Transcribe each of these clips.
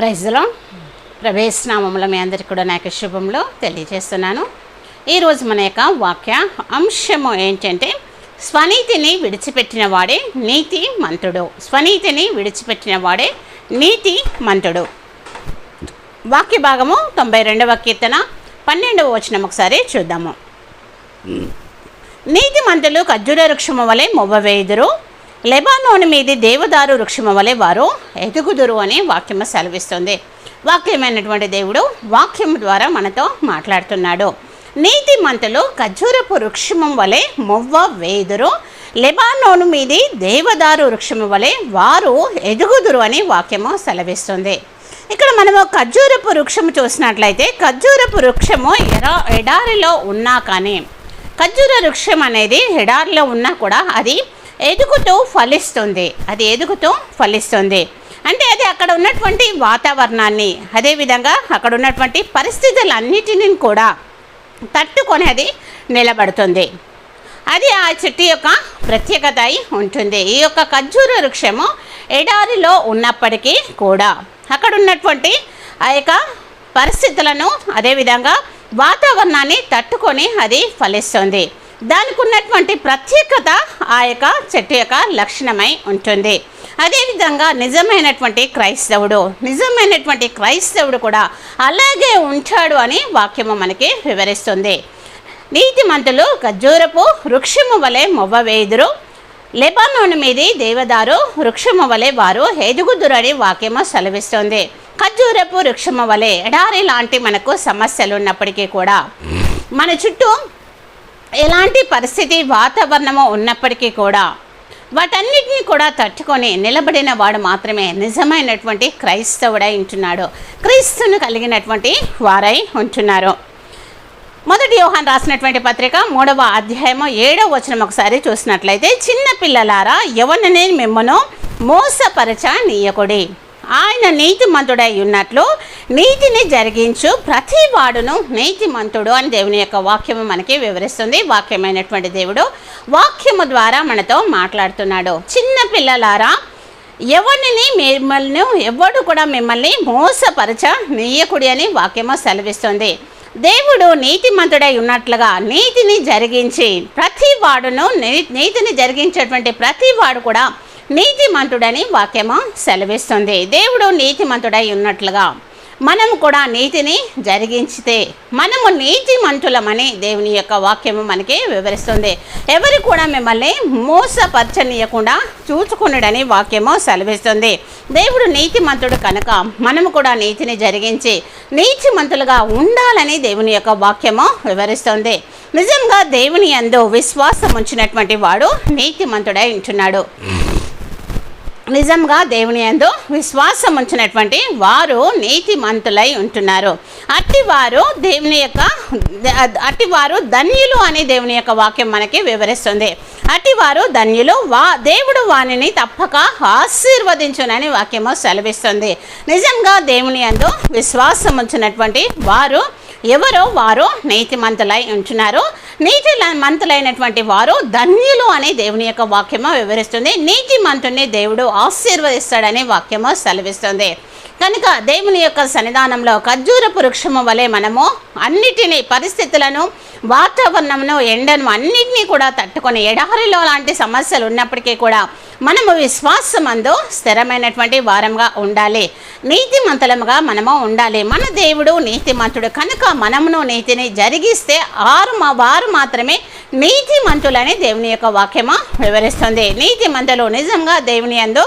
ప్రైజ్లో ప్రవేశనామముల మీ అందరికీ కూడా నాకు శుభంలో తెలియజేస్తున్నాను. ఈరోజు మన యొక్క వాక్య అంశము ఏంటంటే స్వనీతిని విడిచిపెట్టిన వాడే నీతి మంతుడు స్వనీతిని విడిచిపెట్టిన వాడే నీతి మంతుడు వాక్య భాగము తొంభై రెండవ కీర్తన పన్నెండవ వచనం ఒకసారి చూద్దాము. నీతిమంతులు ఖర్జూర వృక్షము వలె మొవ్వవేయుదురు లెబానోని మీది దేవదారు వృక్షము వలె వారు ఎదుగుదురు అని వాక్యము సెలవిస్తుంది. వాక్యమైనటువంటి దేవుడు వాక్యం ద్వారా మనతో మాట్లాడుతున్నాడు. నీతిమంతులు ఖర్జూరపు వృక్షము వలె మొవ్వ వేదురు. లెబానోను మీది దేవదారు వృక్షము వలె వారు ఎదుగుదురు అని వాక్యము సెలవిస్తుంది. ఇక్కడ మనము ఖర్జూరపు వృక్షము చూసినట్లయితే ఖర్జూరపు వృక్షము ఎరా ఎడారిలో ఉన్నా కానీ ఖర్జూర వృక్షం అనేది ఎడారిలో ఉన్నా కూడా అది ఎదుగుతూ ఫలిస్తుంది. అది ఎదుగుతూ ఫలిస్తుంది. అంటే అది అక్కడ ఉన్నటువంటి వాతావరణాన్ని అదేవిధంగా అక్కడ ఉన్నటువంటి పరిస్థితులన్నిటిని కూడా తట్టుకొని అది నిలబడుతుంది. అది ఆ చెట్టు యొక్క ప్రత్యేకత అయి ఉంటుంది. ఈ యొక్క ఖర్జూర వృక్షము ఎడారిలో ఉన్నప్పటికీ కూడా అక్కడ ఉన్నటువంటి ఆ యొక్క పరిస్థితులను అదేవిధంగా వాతావరణాన్ని తట్టుకొని అది ఫలిస్తుంది. దానికి ఉన్నటువంటి ప్రత్యేకత ఆ యొక్క చెట్టు యొక్క లక్షణమై ఉంటుంది. అదేవిధంగా నిజమైనటువంటి క్రైస్తవుడు నిజమైనటువంటి క్రైస్తవుడు కూడా అలాగే ఉంటాడు అని వాక్యము మనకి వివరిస్తుంది. నీతిమంతులు ఖర్జూరపు వృక్షము వలె మొవ్వవేదురు లెబానోను మీది దేవదారు వృక్షము వలె వారు ఎదుగుదురని వాక్యము సెలవిస్తుంది. ఖర్జూరపు వృక్షము వలె ఎడారి లాంటి మనకు సమస్యలు ఉన్నప్పటికీ కూడా మన చుట్టూ ఎలాంటి పరిస్థితి వాతావరణము ఉన్నప్పటికీ కూడా వాటన్నిటిని కూడా తట్టుకొని నిలబడిన వాడు మాత్రమే నిజమైనటువంటి క్రైస్తవుడై ఉంటున్నాడు. క్రీస్తును కలిగినటువంటి వారై ఉంటున్నారు. మొదటి యోహాన్ రాసినటువంటి పత్రిక మూడవ అధ్యాయము ఏడవ వచనం ఒకసారి చూసినట్లయితే చిన్న పిల్లలారా ఎవరిని మిమ్మను మోసపరచ నీయకుడి ఆయన నీతిమంతుడై ఉన్నట్లు నీతిని జరిగించు ప్రతి వాడును నీతిమంతుడు అని దేవుని యొక్క వాక్యము మనకి వివరిస్తుంది. వాక్యమైనటువంటి దేవుడు వాక్యము ద్వారా మనతో మాట్లాడుతున్నాడు. చిన్న పిల్లలారా ఎవరిని మిమ్మల్ని ఎవడు కూడా మిమ్మల్ని మోసపరచ నీయకుడి అని వాక్యము సెలవిస్తుంది. దేవుడు నీతిమంతుడై ఉన్నట్లుగా నీతిని జరిగించి ప్రతి వాడును నీ- నీతిని జరిగించేటువంటి ప్రతి వాడు కూడా నీతిమంతుడని వాక్యము సెలవిస్తుంది. దేవుడు నీతిమంతుడై ఉన్నట్లుగా మనము కూడా నీతిని జరిగించితే మనము నీతిమంతులమని దేవుని యొక్క వాక్యము మనకి వివరిస్తుంది. ఎవరు కూడా మిమ్మల్ని మోసపరచనీయకుండా చూచుకున్నాడని వాక్యము సెలవిస్తుంది. దేవుడు నీతిమంతుడు కనుక మనము కూడా నీతిని జరిగించి నీతిమంతులుగా ఉండాలని దేవుని యొక్క వాక్యము వివరిస్తుంది. నిజంగా దేవుని యందు విశ్వాసం ఉంచినటువంటి వాడు నీతిమంతుడై ఉంటున్నాడు. నిజంగా దేవుని యందు విశ్వాసం ఉంచినటువంటి వారు నీతిమంతులై ఉంటున్నారు. అట్టివారు దేవుని యొక్క అట్టివారు ధన్యులు అని దేవుని యొక్క వాక్యం మనకి వివరిస్తుంది. అట్టివారు ధన్యులు వా దేవుడు వానిని తప్పక ఆశీర్వదించునని వాక్యము సెలవిస్తుంది. నిజంగా దేవుని యందు విశ్వాసం ఉంచినటువంటి వారు ఎవరో వారు నీతిమంతులై ఉంటున్నారు నీతి మంతులైనటువంటి వారు ధన్యులు అని దేవుని యొక్క వాక్యము వివరిస్తుంది. నీతి మంతుని దేవుడు ఆశీర్వదిస్తాడని వాక్యము సెలవిస్తుంది. కనుక దేవుని యొక్క సన్నిధానంలో ఖర్జూరపు వృక్షము వలె మనము అన్నిటినీ పరిస్థితులను వాతావరణమును ఎండను అన్నిటినీ కూడా తట్టుకొని ఎడారిలో లాంటి సమస్యలు ఉన్నప్పటికీ కూడా మనము విశ్వాసమందు స్థిరమైనటువంటి వారంగా ఉండాలి. నీతిమంతులముగా మనము ఉండాలి. మన దేవుడు నీతిమంతుడు. కనుక మనమును నీతిని జరిగిస్తే ఆరు మా వారు మాత్రమే నీతిమంతులని దేవుని యొక్క వాక్యము వివరిస్తుంది. నీతిమంతులు నిజంగా దేవుని యందు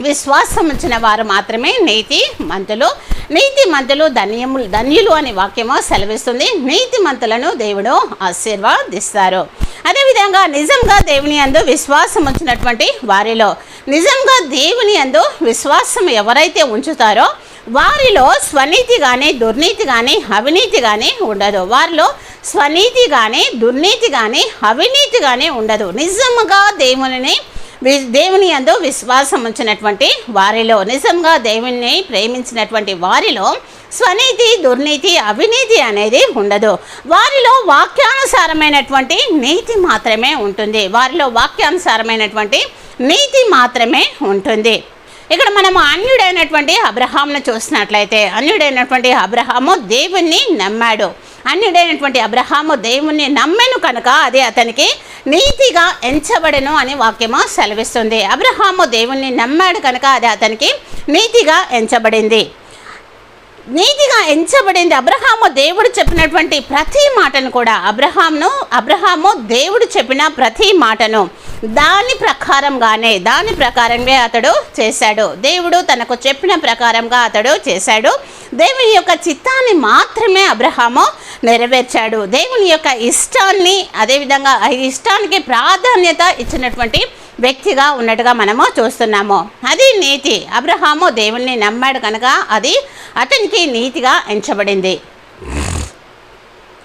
విశ్వాసం ఉంచిన వారు మాత్రమే నీతి మంతులు. నీతి మంతులు ధన్యములు ధన్యులు అనే వాక్యము సెలవిస్తుంది. నీతి మంతులను దేవుడు ఆశీర్వాదిస్తారు. అదేవిధంగా నిజంగా దేవుని యందు విశ్వాసం ఉంచినటువంటి వారిలో నిజంగా దేవుని యందు విశ్వాసం ఎవరైతే ఉంచుతారో వారిలో స్వనీతి కానీ దుర్నీతి కానీ అవినీతి కానీ ఉండదు. వారిలో స్వనీతి కానీ దుర్నీతి కానీ అవినీతి కానీ ఉండదు. నిజంగా దేవునిని దేవుని యందు విశ్వాసం ఉంచినటువంటి వారిలో నిజంగా దేవుని ప్రేమించినటువంటి వారిలో స్వనీతి దుర్నీతి అవినీతి అనేది ఉండదు. వారిలో వాక్యానుసారమైనటువంటి నీతి మాత్రమే ఉంటుంది. వారిలో వాక్యానుసారమైనటువంటి నీతి మాత్రమే ఉంటుంది. ఇక్కడ మనము అన్యుడైనటువంటి అబ్రహాంను చూసినట్లయితే అన్యుడైనటువంటి అబ్రహాము దేవుణ్ణి నమ్మాడు. అన్యుడైనటువంటి అబ్రహాము దేవుణ్ణి నమ్మెను కనుక అది అతనికి నీతిగా ఎంచబడను అని వాక్యము సెలవిస్తుంది. అబ్రహాము దేవుణ్ణి నమ్మాడు కనుక అది అతనికి నీతిగా ఎంచబడింది. నీతిగా ఎంచబడింది అబ్రహాము దేవుడు చెప్పినటువంటి ప్రతి మాటను కూడా. అబ్రహాంను అబ్రహాము దేవుడు చెప్పిన ప్రతి మాటను దాని ప్రకారంగానే దాని ప్రకారంగా అతడు చేశాడు. దేవుడు తనకు చెప్పిన ప్రకారంగా అతడు చేశాడు. దేవుని యొక్క చిత్తాన్ని మాత్రమే అబ్రహాము నెరవేర్చాడు. దేవుని యొక్క ఇష్టాన్ని అదేవిధంగా ఆ ఇష్టానికి ప్రాధాన్యత ఇచ్చినటువంటి వ్యక్తిగా ఉన్నట్టుగా మనము చూస్తున్నాము. అది నీతి. అబ్రహాము దేవుణ్ణి నమ్మాడు కనుక అది అతనికి నీతిగా ఎంచబడింది.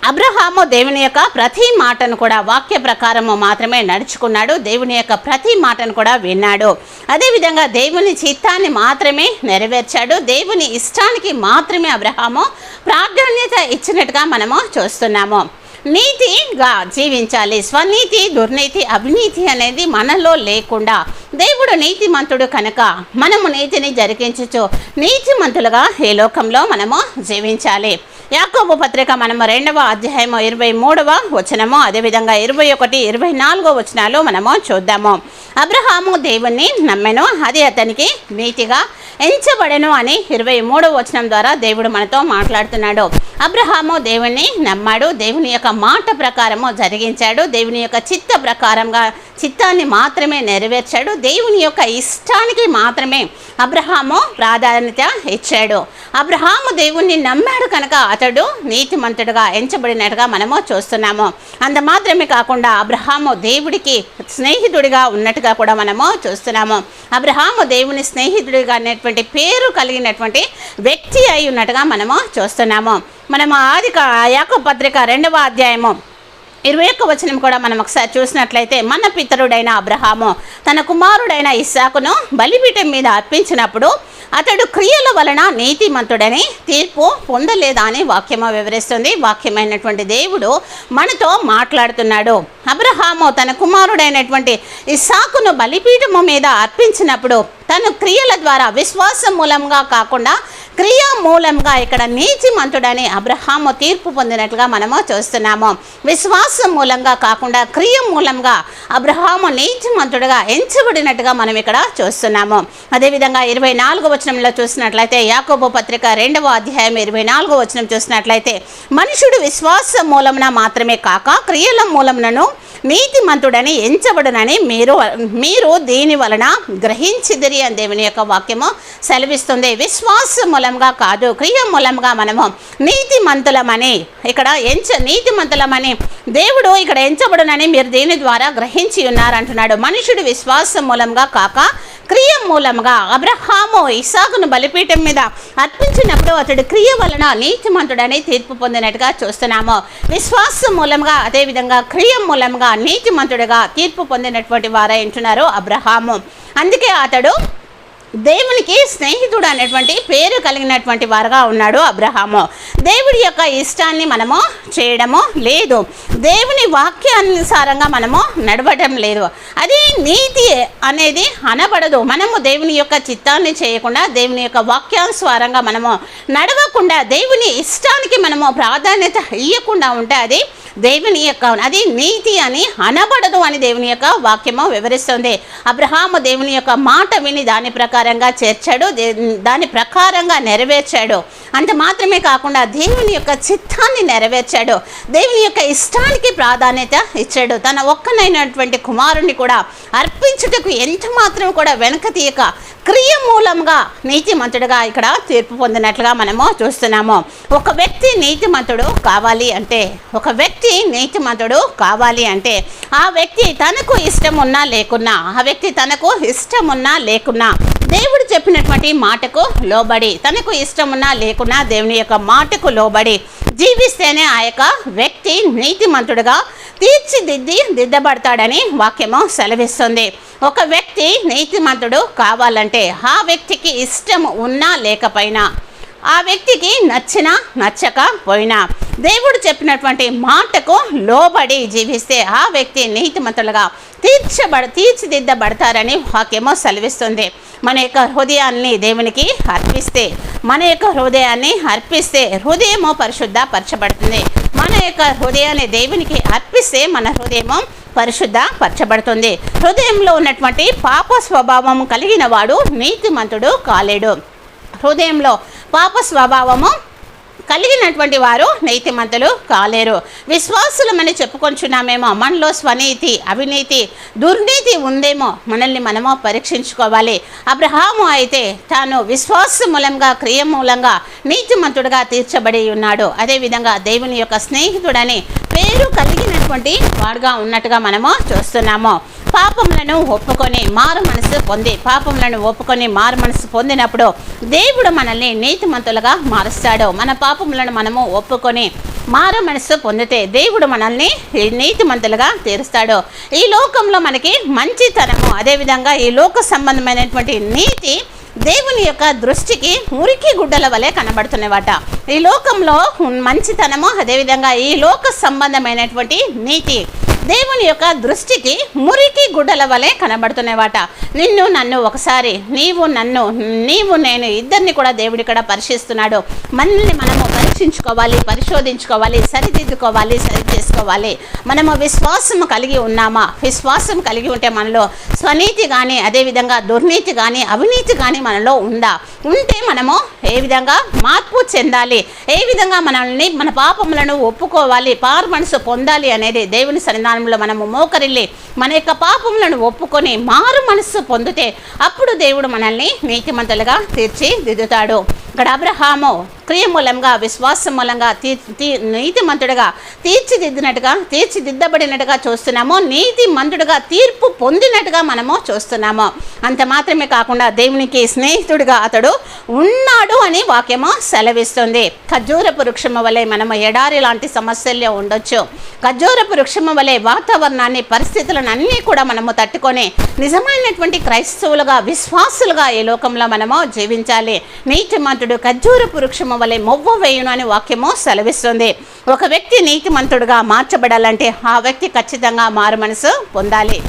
అబ్రహాము దేవుని యొక్క ప్రతి మాటను కూడా వాక్య ప్రకారము మాత్రమే నడుచుకున్నాడు. దేవుని యొక్క ప్రతి మాటను కూడా విన్నాడు. అదేవిధంగా దేవుని చిత్తాన్ని మాత్రమే నెరవేర్చాడు. దేవుని ఇష్టానికి మాత్రమే అబ్రహాము ప్రాధాన్యత ఇచ్చినట్టుగా మనము చూస్తున్నాము. నీతిగా జీవించాలి. స్వనీతి దుర్నీతి అవినీతి అనేది మనలో లేకుండా దేవుడు నీతిమంతుడు కనుక మనము నీతిని జరిగించచ్చు నీతిమంతులుగా ఈ లోకంలో మనము జీవించాలి. యాకోబు పత్రిక మనము రెండవ అధ్యాయము ఇరవై మూడవ వచనము. అదేవిధంగా ఇరవై ఒకటి ఇరవై నాలుగో వచనాలు మనము చూద్దాము. అబ్రహాము దేవుణ్ణి నమ్మెను అది అతనికి నీతిగా ఎంచబడెను అని ఇరవై మూడవ వచనం ద్వారా దేవుడు మనతో మాట్లాడుతున్నాడు. అబ్రహాము దేవుణ్ణి నమ్మాడు దేవుని యొక్క మాట ప్రకారము జరిగించాడు దేవుని యొక్క చిత్త ప్రకారంగా చిత్తాన్ని మాత్రమే నెరవేర్చాడు దేవుని యొక్క ఇష్టానికి మాత్రమే అబ్రహాము ప్రాధాన్యత ఇచ్చాడు. అబ్రహాము దేవుణ్ణి నమ్మాడు కనుక అతడు నీతిమంతుడుగా ఎంచబడినట్టుగా మనము చూస్తున్నాము. అంత మాత్రమే కాకుండా అబ్రహాము దేవుడికి స్నేహితుడిగా ఉన్నట్టుగా కూడా మనము చూస్తున్నాము. అబ్రహాము దేవుని స్నేహితుడిగా అనేటువంటి పేరు కలిగినటువంటి వ్యక్తి అయి ఉన్నట్టుగా మనము చూస్తున్నాము. మనము ఆది యాకో పత్రిక రెండవ అధ్యాయము ఇరవై ఒక్క వచనం కూడా మనం ఒకసారి చూసినట్లయితే మన పితరుడైన అబ్రహాము తన కుమారుడైన ఇస్సాకును బలిపీఠం మీద అర్పించినప్పుడు అతడు క్రియల వలన నీతిమంతుడని తీర్పు పొందలేదా అని వాక్యము వివరిస్తుంది. వాక్యమైనటువంటి దేవుడు మనతో మాట్లాడుతున్నాడు. అబ్రహాము తన కుమారుడైనటువంటి ఇస్సాకును బలిపీఠము మీద అర్పించినప్పుడు తను క్రియల ద్వారా విశ్వాసం మూలంగా కాకుండా క్రియా మూలంగా ఇక్కడ నీతిమంతుడని అబ్రహాము తీర్పు పొందినట్లుగా మనము చూస్తున్నాము. విశ్వాసం మూలంగా కాకుండా క్రియ మూలంగా అబ్రహాము నీతిమంతుడుగా ఎంచబడినట్టుగా మనం ఇక్కడ చూస్తున్నాము. అదేవిధంగా ఇరవై నాలుగో వచనంలో చూసినట్లయితే యాకోబు పత్రిక రెండవ అధ్యాయం ఇరవై నాలుగో వచనం చూసినట్లయితే మనుషుడు విశ్వాస మూలమున మాత్రమే కాక క్రియల మూలమునను నీతిమంతుడని ఎంచబడునని మీరు మీరు దీని వలన గ్రహించిదిరి అని దేవుని యొక్క వాక్యము సెలవిస్తుంది. విశ్వాస మూలంగా కాదు క్రియ మూలంగా మనము నీతిమంతులమని ఇక్కడ ఎంచ నీతిమంతులమని దేవుడు ఇక్కడ ఎంచబడునని మీరు దీని ద్వారా గ్రహించి ఉన్నారంటున్నాడు మనుషుడు విశ్వాసం మూలంగా కాక క్రియ మూలంగా అబ్రహాము ఇసాకును బలిపీఠం మీద అర్పించినప్పుడు అతడు క్రియ వలన నీతిమంతుడని తీర్పు పొందినట్టుగా చూస్తున్నాము. విశ్వాసం మూలంగా అదేవిధంగా క్రియ మూలంగా నీతిమంతుడిగా తీర్పు పొందినటువంటి వారే అంటున్నారు అబ్రహాము. అందుకే అతడు దేవునికి స్నేహితుడు అనేటువంటి పేరు కలిగినటువంటి వారుగా ఉన్నాడు అబ్రహాము. దేవుడి యొక్క ఇష్టాన్ని మనము చేయడము లేదు. దేవుని వాక్యానుసారంగా మనము నడవడం లేదు. అది నీతి అనేది అనబడదు. మనము దేవుని యొక్క చిత్తాన్ని చేయకుండా దేవుని యొక్క వాక్యానుసారంగా మనము నడవకుండా దేవుని ఇష్టానికి మనము ప్రాధాన్యత ఇవ్వకుండా ఉంటే అది దేవుని యొక్క అది నీతి అని అనబడదు అని దేవుని యొక్క వాక్యము వివరిస్తుంది. అబ్రహాము దేవుని యొక్క మాట విని దాని ప్రకారంగా చేర్చాడు. దే- దాని ప్రకారంగా నెరవేర్చాడు. అంత మాత్రమే కాకుండా దేవుని యొక్క చిత్తాన్ని నెరవేర్చాడు. దేవుని యొక్క ఇష్టానికి ప్రాధాన్యత ఇచ్చాడు. తన ఒక్కనైనటువంటి కుమారుణ్ణి కూడా అర్పించుటకు ఎంత మాత్రం కూడా వెనక తీయక క్రియ మూలంగా నీతిమంతుడుగా ఇక్కడ తీర్పు పొందినట్లుగా మనము చూస్తున్నాము. ఒక వ్యక్తి నీతిమంతుడు కావాలి అంటే ఒక వ్యక్తి నీతిమంతుడు కావాలి అంటే ఆ వ్యక్తి తనకు ఇష్టం ఉన్నా లేకున్నా ఆ వ్యక్తి తనకు ఇష్టం ఉన్నా లేకున్నా దేవుడు చెప్పినటువంటి మాటకు లోబడి తనకు ఇష్టం ఉన్నా లేకున్నా దేవుని యొక్క మాటకు లోబడి జీవిస్తేనే ఆ యొక్క వ్యక్తి నీతిమంతుడుగా తీర్చిదిద్ది దిద్దబడతాడని వాక్యము సెలవిస్తుంది. ఒక వ్యక్తి నీతిమంతుడు కావాలంటే ఆ వ్యక్తికి ఇష్టం ఉన్నా లేకపోయినా ఆ వ్యక్తికి నచ్చినా నచ్చకపోయినా దేవుడు చెప్పినటువంటి మాటకు లోబడి జీవిస్తే ఆ వ్యక్తి నీతిమంతులుగా తీర్చబడ తీర్చిదిద్దబడతారని వాక్యమో సెలవిస్తుంది. మన యొక్క హృదయాన్ని దేవునికి అర్పిస్తే మన యొక్క హృదయాన్ని అర్పిస్తే హృదయము పరిశుద్ధ పరచబడుతుంది మన యొక్క హృదయాన్ని దేవునికి అర్పిస్తే మన హృదయము పరిశుద్ధ పరచబడుతుంది హృదయంలో ఉన్నటువంటి పాప స్వభావం కలిగిన వాడు నీతిమంతుడు కాలేడు. హృదయంలో పాప స్వభావము కలిగినటువంటి వారు నీతిమంతులు కాలేరు. విశ్వాసులమని చెప్పుకొంచున్నామేమో. మనలో స్వనీతి అవినీతి దుర్నీతి ఉందేమో మనల్ని మనము పరీక్షించుకోవాలి. అబ్రహాము అయితే తాను విశ్వాస మూలంగా క్రియ మూలంగా నీతిమంతుడుగా తీర్చబడి ఉన్నాడు. అదేవిధంగా దేవుని యొక్క స్నేహితుడని పేరు కలిగినటువంటి వాడుగా ఉన్నట్టుగా మనము చూస్తున్నాము. పాపములను ఒప్పుకొని మారు మనసు పొంది పాపములను ఒప్పుకొని మారు మనసు పొందినప్పుడు దేవుడు మనల్ని నీతిమంతులుగా మారుస్తాడు. మన పాపములను మనము ఒప్పుకొని మారు మనసు పొందితే దేవుడు మనల్ని నీతిమంతులుగా తీరుస్తాడు. ఈ లోకంలో మనకి మంచితనము అదేవిధంగా ఈ లోక సంబంధమైనటువంటి నీతి దేవుని యొక్క దృష్టికి మురికి గుడ్డల వలె కనబడుతున్నవాట. ఈ లోకంలో మంచితనము అదేవిధంగా ఈ లోక సంబంధమైనటువంటి నీతి దేవుని యొక్క దృష్టికి మురికి గుడ్డల వలె కనబడుతున్నవాట. నిన్ను నన్ను ఒకసారి నీవు నన్ను నీవు నేను ఇద్దరిని కూడా దేవుడి ఇక్కడ పరిశీలిస్తున్నాడు. మనల్ని మనము పరీక్షించుకోవాలి పరిశోధించుకోవాలి సరిదిద్దుకోవాలి సరి చేసుకోవాలి మనము విశ్వాసం కలిగి ఉన్నామా? విశ్వాసం కలిగి ఉంటే మనలో స్వనీతి కానీ అదేవిధంగా దుర్నీతి కానీ అవినీతి కానీ మనలో ఉందా? ఉంటే మనము ఏ విధంగా మార్పు చెందాలి? ఏ విధంగా మనల్ని మన పాపములను ఒప్పుకోవాలి? పారు మనసు పొందాలి అనేది దేవుని సన్నిధానంలో మనము మోకరిల్లి మన యొక్క పాపములను ఒప్పుకొని మారు మనస్సు పొందితే అప్పుడు దేవుడు మనల్ని నీతిమంతులుగా తీర్చిదిద్దుతాడు. ఇక్కడ అబ్రహాము క్రియ మూలంగా విశ్వాసం మూలంగా తీ తీ నీతిమంతుడుగా తీర్చిదిద్దినట్టుగా తీర్చిదిద్దబడినట్టుగా చూస్తున్నాము. నీతిమంతుడుగా తీర్పు పొందినట్టుగా మనము చూస్తున్నాము. అంత మాత్రమే కాకుండా దేవునికి స్నేహితుడిగా అతడు ఉన్నాడు అని వాక్యము సెలవిస్తుంది. ఖర్జూరపు వృక్షము వలె మనము ఎడారి లాంటి సమస్యల్లో ఉండొచ్చు. ఖర్జూరపు వృక్షము వలె వాతావరణాన్ని పరిస్థితులను అన్నీ కూడా మనము తట్టుకొని నిజమైనటువంటి క్రైస్తవులుగా విశ్వాసులుగా ఈ లోకంలో మనము జీవించాలి. నీతిమంతుడు ఖర్జూరపు వృక్షము వలె మొవ్వ వేయును అనే వాక్యము సెలవిస్తుంది. ఒక వ్యక్తి నీతిమంతుడుగా మార్చబడాలంటే ఆ వ్యక్తి ఖచ్చితంగా మారు మనసు పొందాలి.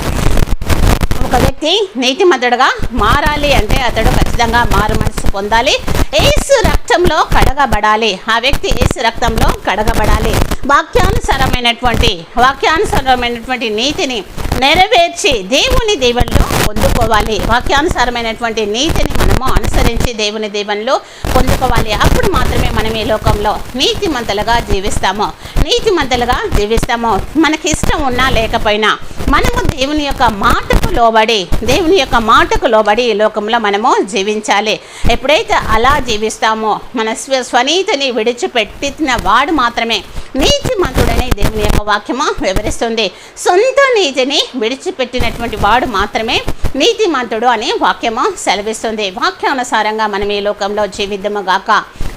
ఒక వ్యక్తి నీతిమంతుడుగా మారాలి అంటే అతడు ఖచ్చితంగా మారు మనసు పొందాలి. ఏసు రక్తంలో కడగబడాలి. ఆ వ్యక్తి ఏసు రక్తంలో కడగబడాలి. వాక్యానుసారమైనటువంటి వాక్యానుసారమైనటువంటి నీతిని నెరవేర్చి దేవుని దీవెనలో పొందుకోవాలి. వాక్యానుసారమైనటువంటి నీతిని మనము అనుసరించి దేవుని దీవెనలో పొందుకోవాలి. అప్పుడు మాత్రమే మనం ఈ లోకంలో నీతిమంతులుగా జీవిస్తాము. నీతిమంతులుగా జీవిస్తాము. మనకి ఇష్టం ఉన్నా లేకపోయినా మనము దేవుని యొక్క మాటకు లోబడి దేవుని యొక్క మాటకు లోబడి ఈ లోకంలో మనము జీవించాలి. ఎప్పుడైతే అలా జీవిస్తామో మన స్వ స్వనీతిని విడిచిపెట్టిన వాడు మాత్రమే నీతిమంతుడని దేవుని యొక్క వాక్యము వివరిస్తుంది. సొంత నీతిని విడిచిపెట్టినటువంటి వాడు మాత్రమే నీతిమంతుడు అని వాక్యము సెలవిస్తుంది. వాక్యానుసారంగా మనం ఈ లోకంలో జీవిద్దాము గాక.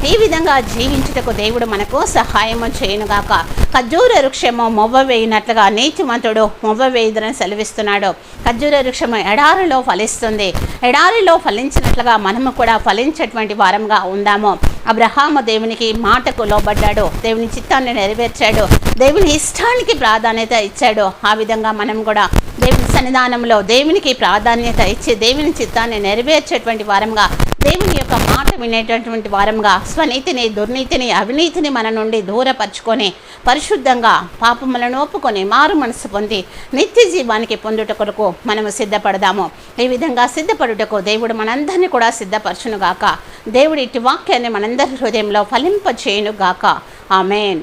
ఈ విధంగా జీవించుటకు దేవుడు మనకు సహాయము చేయనుగాక. ఖర్జూర వృక్షము మొవ్వ వేయినట్లుగా నీతిమంతుడు మొవ్వ వేయుదని సెలవిస్తున్నాడు. ఖర్జూర వృక్షము ఎడారిలో ఫలిస్తుంది. ఎడారిలో ఫలించినట్లుగా మనము కూడా ఫలించేటువంటి వారంగా ఉందాము. అబ్రహాము దేవునికి మాటకు లోబడ్డాడు. దేవుని చిత్తాన్ని నెరవేర్చాడు. దేవుని ఇష్టానికి ప్రాధాన్యత ఇచ్చాడు. ఆ విధంగా మనం కూడా దేవుని సన్నిధానంలో దేవునికి ప్రాధాన్యత ఇచ్చి దేవుని చిత్తాన్ని నెరవేర్చేటువంటి వారంగా యొక్క మాట వినేటటువంటి వారంగా స్వనీతిని దుర్నీతిని అవినీతిని మన నుండి దూరపరుచుకొని పరిశుద్ధంగా పాపములను ఒప్పుకొని మారు మనసు పొంది నిత్య జీవానికి పొందుట కొరకు మనము సిద్ధపడదాము. ఈ విధంగా సిద్ధపడుటకు దేవుడు మనందరినీ కూడా సిద్ధపరచునుగాక. దేవుడి ఇటు వాక్యాన్ని మనందరి హృదయంలో ఫలింప చేయునుగాక ఆమెన్.